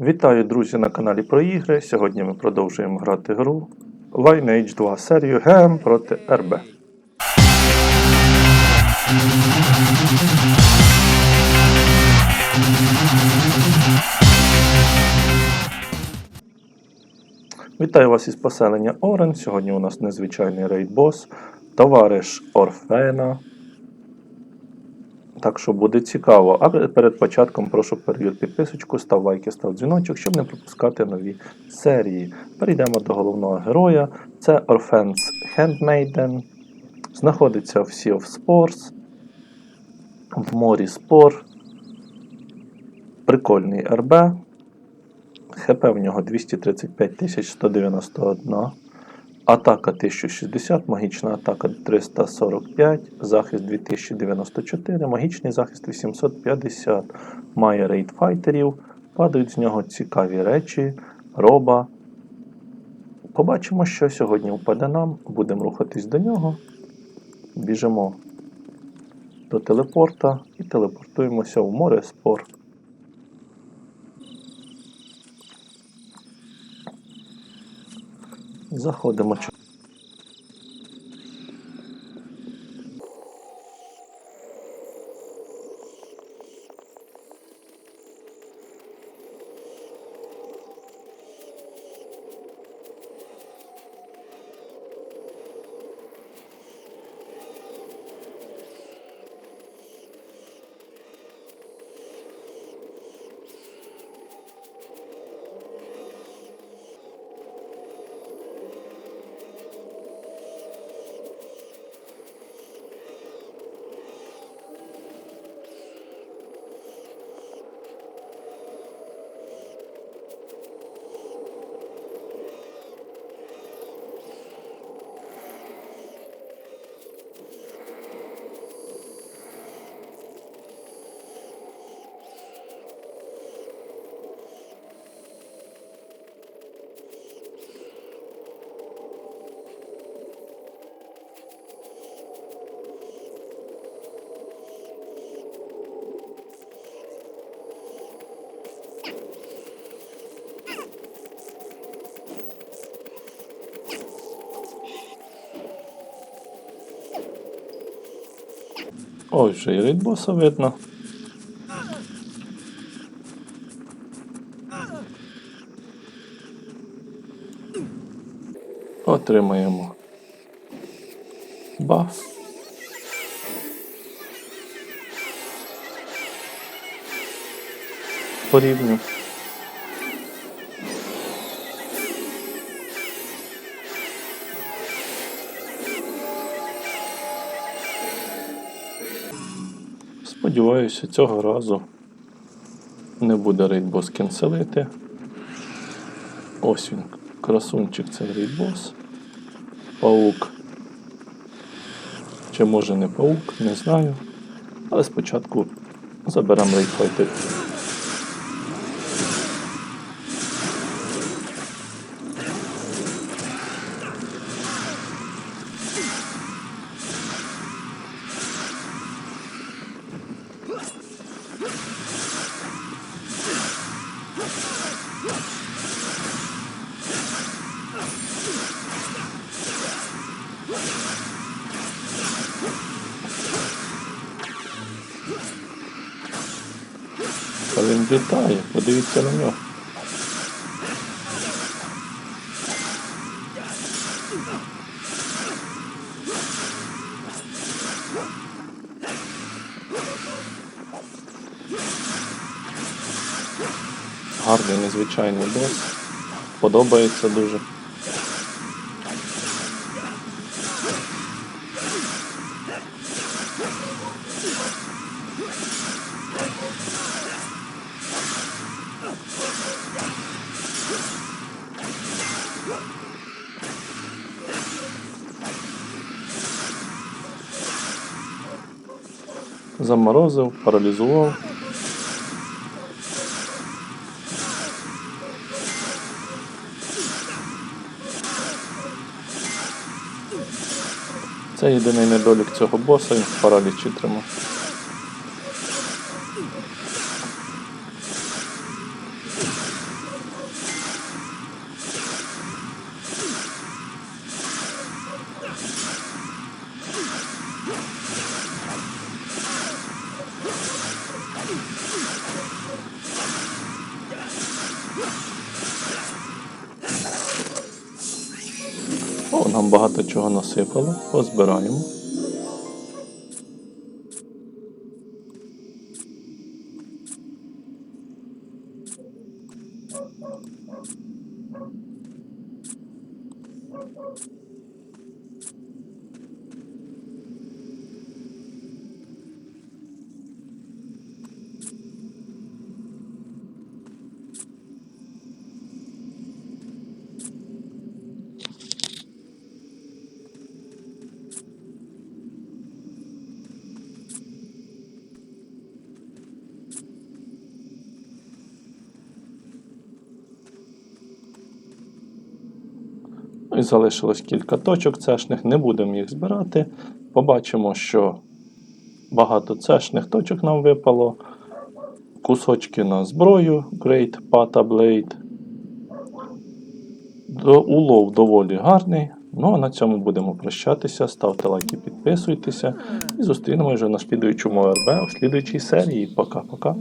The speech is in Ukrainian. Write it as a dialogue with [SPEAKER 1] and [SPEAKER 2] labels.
[SPEAKER 1] Вітаю, друзі, на каналі про ігри. Сьогодні ми продовжуємо грати гру Lineage 2 серію ГМ проти РБ. Вітаю вас із поселення Орен. Сьогодні у нас незвичайний рейд-бос, товариш Орфена. Так що буде цікаво. А перед початком прошу перевір підписочку, став лайки, став дзвіночок, щоб не пропускати нові серії. Перейдемо до головного героя. Це Orphan's Handmaiden. Знаходиться в Sea of Spores. В морі спор. Прикольний РБ. ХП в нього 235 191. Атака 1060, магічна атака 345, захист 2094, магічний захист 850. Має рейд файтерів, падають з нього цікаві речі, роба. Побачимо, що сьогодні впаде нам. Будемо рухатись до нього. Біжимо до телепорта і телепортуємося в море спор. Заходимо. Ой, вже і рейдбоса видно. Отримаємо баф. По рівню. Сподіваюся, цього разу не буде рейдбос кінселити. Ось він, красунчик цей рейдбос. Паук. Чи може не паук, не знаю. Але спочатку заберемо рейдфайтер. Та літає, подивіться на нього. Гарний незвичайний бос. Подобається дуже. Заморозив, паралізував. Це єдиний недолік цього боса, він в паралічі тримав. О, нам багато чого насипало. Позбираємо. І залишилось кілька точок цешних, не будемо їх збирати. Побачимо, що багато цешних точок нам випало. Кусочки на зброю Great Pata Blade. До, улов доволі гарний. Ну а на цьому будемо прощатися. Ставте лайки, підписуйтеся і зустрінемося вже на слідуючому РБ у слідуючій серії. Пока-пока.